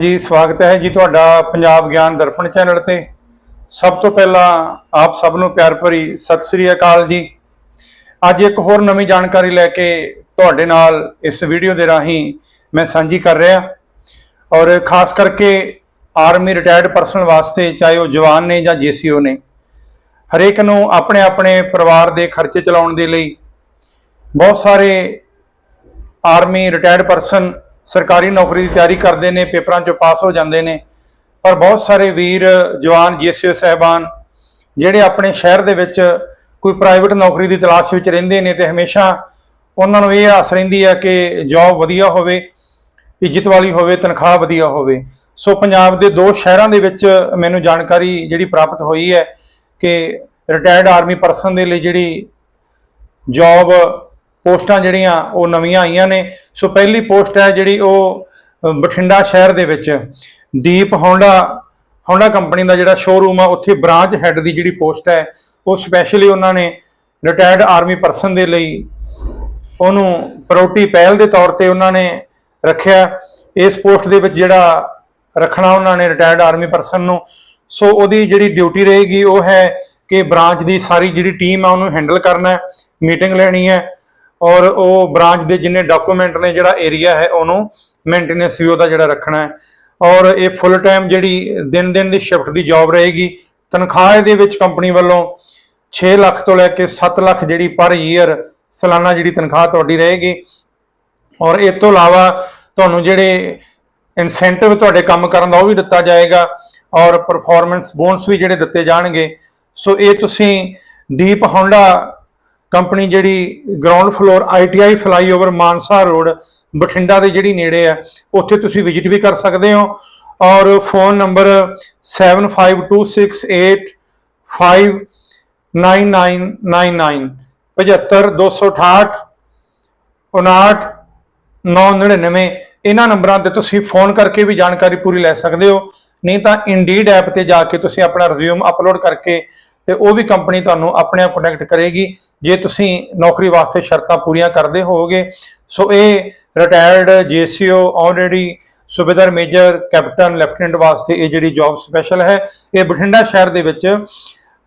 ਜੀ, ਸਵਾਗਤ ਹੈ ਜੀ ਤੁਹਾਡਾ ਪੰਜਾਬ ਗਿਆਨ ਦਰਪਣ ਚੈਨਲ ਤੇ। ਸਭ ਤੋਂ ਪਹਿਲਾਂ ਆਪ ਸਭ ਨੂੰ ਪਿਆਰ ਭਰੀ ਸਤਿ ਸ੍ਰੀ ਅਕਾਲ ਜੀ। ਅੱਜ ਇੱਕ ਹੋਰ ਨਵੀਂ ਜਾਣਕਾਰੀ ਲੈ ਕੇ ਤੁਹਾਡੇ ਨਾਲ ਇਸ ਵੀਡੀਓ ਦੇ ਰਾਹੀਂ ਮੈਂ ਸਾਂਝੀ ਕਰ ਰਿਹਾ। ਔਰ ਖਾਸ ਕਰਕੇ ਆਰਮੀ ਰਿਟਾਇਰਡ ਪਰਸਨ ਵਾਸਤੇ, ਚਾਹੇ ਉਹ ਜਵਾਨ ਨੇ ਜਾਂ ਜੀਸੀਓ ਨੇ, ਹਰੇਕ ਨੂੰ ਆਪਣੇ ਆਪਣੇ ਪਰਿਵਾਰ ਦੇ ਖਰਚੇ ਚਲਾਉਣ ਦੇ ਲਈ ਬਹੁਤ ਸਾਰੇ ਆਰਮੀ ਰਿਟਾਇਰਡ ਪਰਸਨ ਸਰਕਾਰੀ ਨੌਕਰੀ ਦੀ ਤਿਆਰੀ ਕਰਦੇ ਨੇ, ਪੇਪਰਾਂ 'ਚੋਂ ਪਾਸ ਹੋ ਜਾਂਦੇ ਨੇ। ਪਰ ਬਹੁਤ ਸਾਰੇ ਵੀਰ, ਜਵਾਨ ਜੀਸੀਓ ਸਹਿਬਾਨ, ਜਿਹੜੇ ਆਪਣੇ ਸ਼ਹਿਰ ਦੇ ਵਿੱਚ ਕੋਈ ਪ੍ਰਾਈਵੇਟ ਨੌਕਰੀ ਦੀ ਤਲਾਸ਼ ਵਿੱਚ ਰਹਿੰਦੇ ਨੇ ਤੇ ਹਮੇਸ਼ਾ ਉਹਨਾਂ ਨੂੰ ਇਹ ਆਸ ਰਹਿੰਦੀ ਹੈ ਕਿ ਜੌਬ ਵਧੀਆ ਹੋਵੇ, ਇੱਜ਼ਤ ਵਾਲੀ ਹੋਵੇ, ਤਨਖਾਹ ਵਧੀਆ ਹੋਵੇ। ਸੋ ਪੰਜਾਬ ਦੇ ਦੋ ਸ਼ਹਿਰਾਂ ਦੇ ਵਿੱਚ ਮੈਨੂੰ ਜਾਣਕਾਰੀ ਜਿਹੜੀ ਪ੍ਰਾਪਤ ਹੋਈ ਹੈ ਕਿ ਰਿਟਾਇਰਡ ਆਰਮੀ ਪਰਸਨ ਦੇ ਲਈ ਜਿਹੜੀ ਜੌਬ ਪੋਸਟਾਂ ਜਿਹੜੀਆਂ ਉਹ ਨਵੀਆਂ ਆਈਆਂ ਨੇ। ਸੋ ਪਹਿਲੀ ਪੋਸਟ ਹੈ ਜਿਹੜੀ ਉਹ ਬਠਿੰਡਾ ਸ਼ਹਿਰ ਦੇ ਵਿੱਚ ਦੀਪ ਹੋਂਡਾ ਹੋਂਡਾ ਕੰਪਨੀ ਦਾ ਜਿਹੜਾ ਸ਼ੋਰੂਮ ਆ, ਉੱਥੇ ਬ੍ਰਾਂਚ ਹੈੱਡ ਦੀ ਜਿਹੜੀ ਪੋਸਟ ਹੈ, ਉਹ ਸਪੈਸ਼ਲੀ ਉਹਨਾਂ ਨੇ ਰਿਟਾਇਰਡ ਆਰਮੀ ਪਰਸਨ ਦੇ ਲਈ ਉਹਨੂੰ ਪ੍ਰਾਇੋਰਟੀ ਪਹਿਲ ਦੇ ਤੌਰ ਤੇ ਉਹਨਾਂ ਨੇ ਰੱਖਿਆ। ਇਸ ਪੋਸਟ ਦੇ ਵਿੱਚ ਜਿਹੜਾ ਰੱਖਣਾ ਉਹਨਾਂ ਨੇ ਰਿਟਾਇਰਡ ਆਰਮੀ ਪਰਸਨ ਨੂੰ। ਸੋ ਉਹਦੀ ਜਿਹੜੀ ਡਿਊਟੀ ਰਹੇਗੀ ਉਹ ਹੈ ਕਿ ਬ੍ਰਾਂਚ ਦੀ ਸਾਰੀ ਜਿਹੜੀ ਟੀਮ ਆ, ਉਹਨੂੰ ਹੈਂਡਲ ਕਰਨਾ ਮੀਟਿੰਗ ਲੈਣੀ ਹੈ। ਔਰ ਉਹ ਬ੍ਰਾਂਚ ਦੇ ਜਿੰਨੇ ਡਾਕੂਮੈਂਟ ਨੇ ਜਿਹੜਾ ਏਰੀਆ ਹੈ, ਉਹਨੂੰ ਮੇਨਟੇਨੈਂਸ ਵੀ ਉਹਦਾ ਜਿਹੜਾ ਰੱਖਣਾ ਹੈ। ਔਰ ਇਹ ਫੁੱਲ ਟਾਈਮ ਜਿਹੜੀ ਦਿਨ ਦਿਨ ਦੀ ਸ਼ਿਫਟ ਦੀ ਜੌਬ ਰਹੇਗੀ, ਤਨਖਾਹ ਇਹਦੇ ਵਿੱਚ ਕੰਪਨੀ ਵੱਲੋਂ 6 ਲੱਖ ਤੋਂ ਲੈ ਕੇ 7 ਲੱਖ ਜਿਹੜੀ ਪਰ ਈਅਰ ਸਾਲਾਨਾ ਜਿਹੜੀ ਤਨਖਾਹ ਤੁਹਾਡੀ ਰਹੇਗੀ। ਔਰ ਇਸ ਤੋਂ ਇਲਾਵਾ ਤੁਹਾਨੂੰ ਜਿਹੜੇ ਇਨਸੈਂਟਿਵ ਤੁਹਾਡੇ ਕੰਮ ਕਰਨ ਦਾ ਉਹ ਵੀ ਦਿੱਤਾ ਜਾਏਗਾ, ਔਰ ਪਰਫਾਰਮੈਂਸ ਬੋਨਸ ਵੀ ਜਿਹੜੇ ਦਿੱਤੇ ਜਾਣਗੇ। ਸੋ ਇਹ ਤੁਸੀਂ ਦੀਪ ਹੋਂਡਾ ਕੰਪਨੀ ਜਿਹੜੀ ground floor ITI flyover Mansa road, Bathinda ਦੇ ਜਿਹੜੀ ਨੇੜੇ ਆ ਉੱਥੇ ਤੁਸੀਂ ਵਿਜ਼ਿਟ ਵੀ ਕਰ ਸਕਦੇ ਹੋ। ਔਰ ਫੋਨ ਨੰਬਰ 7526859999 75268 59999 ਇਹਨਾਂ ਨੰਬਰਾਂ ਤੇ ਤੁਸੀਂ ਫੋਨ ਕਰਕੇ ਵੀ ਜਾਣਕਾਰੀ ਪੂਰੀ ਲੈ ਸਕਦੇ ਹੋ। ਨਹੀਂ ਤਾਂ ਇੰਡੀਡ ਐਪ ਤੇ ਜਾ ਕੇ ਤੁਸੀਂ ਆਪਣਾ ਰਿਜ਼ਿਊਮ ਅਪਲੋਡ ਕਰਕੇ ਤੇ ਉਹ ਵੀ ਕੰਪਨੀ ਤੁਹਾਨੂੰ ਆਪਣੇ ਆਪ ਕੰਟੈਕਟ ਕਰੇਗੀ। ਜੇ ਤੁਸੀਂ ਨੌਕਰੀ ਵਾਸਤੇ ਸ਼ਰਤਾਂ ਪੂਰੀਆਂ ਕਰਦੇ ਹੋਵੋਗੇ, ਸੋ ਇਹ retired JCO already subedar major captain lieutenant ਵਾਸਤੇ ਇਹ ਜਿਹੜੀ ਜੌਬ ਸਪੈਸ਼ਲ ਹੈ, ਇਹ ਬਠਿੰਡਾ ਸ਼ਹਿਰ ਦੇ ਵਿੱਚ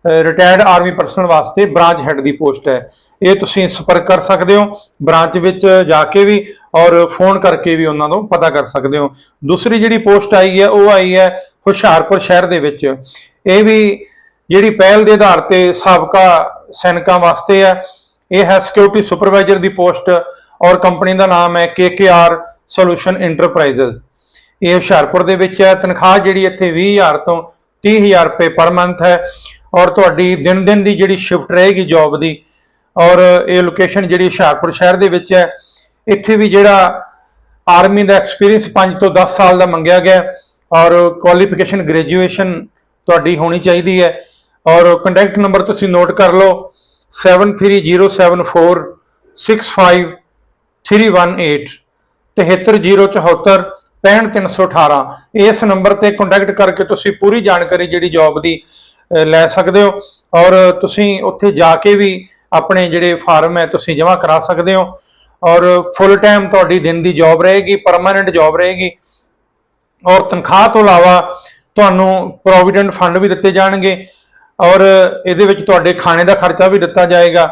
ਰਿਟਾਇਰਡ ਆਰਮੀ ਪਰਸਨ ਵਾਸਤੇ ਬ੍ਰਾਂਚ ਹੈੱਡ ਦੀ ਪੋਸਟ ਹੈ। ਇਹ ਤੁਸੀਂ ਸੰਪਰਕ ਕਰ ਸਕਦੇ ਹੋ ਬ੍ਰਾਂਚ ਵਿੱਚ ਜਾ ਕੇ ਵੀ ਔਰ ਫੋਨ ਕਰਕੇ ਵੀ ਉਹਨਾਂ ਤੋਂ ਪਤਾ ਕਰ ਸਕਦੇ ਹੋ। ਦੂਸਰੀ ਜਿਹੜੀ ਪੋਸਟ ਆਈ ਹੈ, ਉਹ ਆਈ ਹੈ ਹੁਸ਼ਿਆਰਪੁਰ ਸ਼ਹਿਰ ਦੇ ਵਿੱਚ। ਇਹ ਵੀ ਜਿਹੜੀ ਪਹਿਲ ਦੇ ਆਧਾਰ ਤੇ ਸਾਬਕਾ ਸੈਨਿਕਾਂ ਵਾਸਤੇ ਹੈ, ਇਹ ਹੈ ਸਿਕਿਉਰਿਟੀ ਸੁਪਰਵਾਈਜ਼ਰ ਦੀ ਪੋਸਟ ਔਰ ਕੰਪਨੀ ਦਾ ਨਾਮ ਹੈ KKR ਸੋਲੂਸ਼ਨ ਇੰਟਰਪ੍ਰਾਈਜ਼ਸ ਇਹ ਹੁਸ਼ਿਆਰਪੁਰ ਦੇ ਵਿੱਚ ਹੈ, ਤਨਖਾਹ ਜਿਹੜੀ ਇੱਥੇ 20000 ਤੋਂ 30000 ਰੁਪਏ ਪਰ ਮੰਥ ਹੈ ਔਰ ਤੁਹਾਡੀ ਦਿਨ ਦਿਨ ਦੀ ਜਿਹੜੀ ਸ਼ਿਫਟ ਰਹੇਗੀ ਜੌਬ ਦੀ ਔਰ ਇਹ ਲੋਕੇਸ਼ਨ ਜਿਹੜੀ ਹੁਸ਼ਿਆਰਪੁਰ ਸ਼ਹਿਰ ਦੇ ਵਿੱਚ ਹੈ, ਇੱਥੇ ਵੀ ਜਿਹੜਾ ਆਰਮੀ ਦਾ ਐਕਸਪੀਰੀਅੰਸ 5 ਤੋਂ 10 ਸਾਲ ਦਾ ਮੰਗਿਆ ਗਿਆ ਔਰ ਕੁਆਲੀਫਿਕੇਸ਼ਨ ਗ੍ਰੈਜੂਏਸ਼ਨ ਤੁਹਾਡੀ ਹੋਣੀ ਚਾਹੀਦੀ ਹੈ। ਔਰ ਕੰਟੈਕਟ ਨੰਬਰ ਤੁਸੀਂ ਨੋਟ ਕਰ ਲਓ 73074653118 73074 65318 ਇਸ ਨੰਬਰ ਤੇ ਕੰਟੈਕਟ ਕਰਕੇ ਤੁਸੀਂ ਪੂਰੀ ਜਾਣਕਾਰੀ ਜਿਹੜੀ ਜੌਬ ਦੀ ਲੈ ਸਕਦੇ ਹੋ। ਔਰ ਤੁਸੀਂ ਉੱਥੇ ਜਾ ਕੇ ਵੀ ਆਪਣੇ ਜਿਹੜੇ ਫਾਰਮ ਹੈ ਤੁਸੀਂ ਜਮ੍ਹਾਂ ਕਰਾ ਸਕਦੇ ਹੋ। ਔਰ ਫੁੱਲ ਟਾਈਮ ਤੁਹਾਡੀ ਦਿਨ ਦੀ ਜੌਬ ਰਹੇਗੀ ਪਰਮਾਨੈਂਟ ਜੌਬ ਰਹੇਗੀ। ਔਰ ਤਨਖਾਹ ਤੋਂ ਇਲਾਵਾ ਤੁਹਾਨੂੰ ਪ੍ਰੋਵੀਡੈਂਟ ਫੰਡ ਵੀ ਦਿੱਤੇ ਜਾਣਗੇ। ਔਰ ਇਹਦੇ ਵਿੱਚ ਤੁਹਾਡੇ ਖਾਣੇ ਦਾ ਖਰਚਾ ਵੀ ਦਿੱਤਾ ਜਾਏਗਾ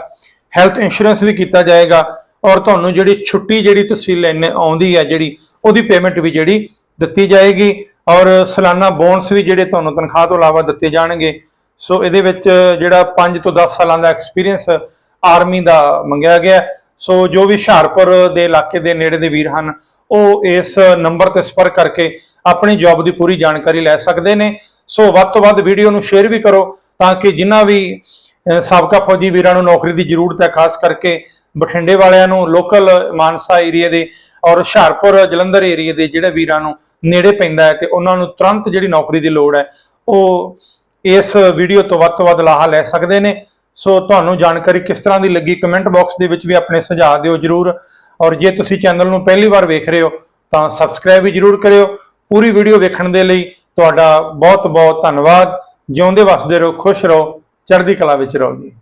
ਹੈਲਥ ਇੰਸ਼ੋਰੈਂਸ ਵੀ ਕੀਤਾ ਜਾਏਗਾ, ਔਰ ਤੁਹਾਨੂੰ ਜਿਹੜੀ ਛੁੱਟੀ ਜਿਹੜੀ ਤੁਸੀਂ ਲੈਣੇ ਆਉਂਦੀ ਹੈ ਜਿਹੜੀ, ਉਹਦੀ ਪੇਮੈਂਟ ਵੀ ਜਿਹੜੀ ਦਿੱਤੀ ਜਾਏਗੀ, ਔਰ ਸਾਲਾਨਾ ਬੋਨਸ ਵੀ ਜਿਹੜੇ ਤੁਹਾਨੂੰ ਤਨਖਾਹ ਤੋਂ ਇਲਾਵਾ ਦਿੱਤੇ ਜਾਣਗੇ। ਸੋ ਇਹਦੇ ਵਿੱਚ ਜਿਹੜਾ 5 ਤੋਂ 10 ਸਾਲਾਂ ਦਾ ਐਕਸਪੀਰੀਅੰਸ ਆਰਮੀ ਦਾ ਮੰਗਿਆ ਗਿਆ। ਸੋ ਜੋ ਵੀ ਹੁਸ਼ਿਆਰਪੁਰ ਦੇ ਇਲਾਕੇ ਦੇ ਨੇੜੇ ਦੇ ਵੀਰ ਹਨ, ਉਹ ਇਸ ਨੰਬਰ ਤੇ ਸੰਪਰਕ ਕਰਕੇ ਆਪਣੀ ਜੌਬ ਦੀ ਪੂਰੀ ਜਾਣਕਾਰੀ ਲੈ ਸਕਦੇ ਨੇ। ਸੋ ਵੱਧ ਤੋਂ ਵੱਧ ਵੀਡੀਓ ਨੂੰ ਸ਼ੇਅਰ ਵੀ ਕਰੋ ਤਾਂ ਕਿ ਜਿਨ੍ਹਾਂ ਵੀ ਸਾਬਕਾ ਫੌਜੀ ਵੀਰਾਂ ਨੂੰ ਨੌਕਰੀ ਦੀ ਜ਼ਰੂਰਤ ਹੈ, ਖਾਸ ਕਰਕੇ ਬਠਿੰਡੇ ਵਾਲਿਆਂ ਨੂੰ ਲੋਕਲ ਮਾਨਸਾ ਏਰੀਆ ਦੇ ਔਰ ਹੁਸ਼ਿਆਰਪੁਰ, ਜਲੰਧਰ ਏਰੀਆ ਦੇ ਜਿਹੜੇ ਵੀਰਾਂ ਨੂੰ ਨੇੜੇ ਪੈਂਦਾ ਹੈ ਤੇ ਉਹਨਾਂ ਨੂੰ ਤੁਰੰਤ ਜਿਹੜੀ ਨੌਕਰੀ ਦੀ ਲੋੜ ਹੈ, ਉਹ ਇਸ ਵੀਡੀਓ ਤੋਂ ਵੱਧ ਤੋਂ ਵੱਧ ਲਾਹਾ ਲੈ ਸਕਦੇ ਨੇ। ਸੋ ਤੁਹਾਨੂੰ ਜਾਣਕਾਰੀ ਕਿਸ ਤਰ੍ਹਾਂ ਦੀ ਲੱਗੀ ਕਮੈਂਟ ਬਾਕਸ ਦੇ ਵਿੱਚ ਵੀ ਆਪਣੇ ਸੁਝਾਅ ਦਿਓ ਜਰੂਰ। ਔਰ ਜੇ ਤੁਸੀਂ ਚੈਨਲ ਨੂੰ ਪਹਿਲੀ ਵਾਰ ਵੇਖ ਰਹੇ ਹੋ, ਤਾਂ ਸਬਸਕ੍ਰਾਈਬ ਵੀ ਜਰੂਰ ਕਰਿਓ। ਪੂਰੀ ਵੀਡੀਓ ਵੇਖਣ ਦੇ ਲਈ ਤੁਹਾਡਾ ਬਹੁਤ ਬਹੁਤ ਧੰਨਵਾਦ। ਜਿਉਂਦੇ ਵਸਦੇ ਰਹੋ ਖੁਸ਼ ਰਹੋ ਚੜ੍ਹਦੀ ਕਲਾ ਵਿੱਚ ਰਹੋ ਜੀ।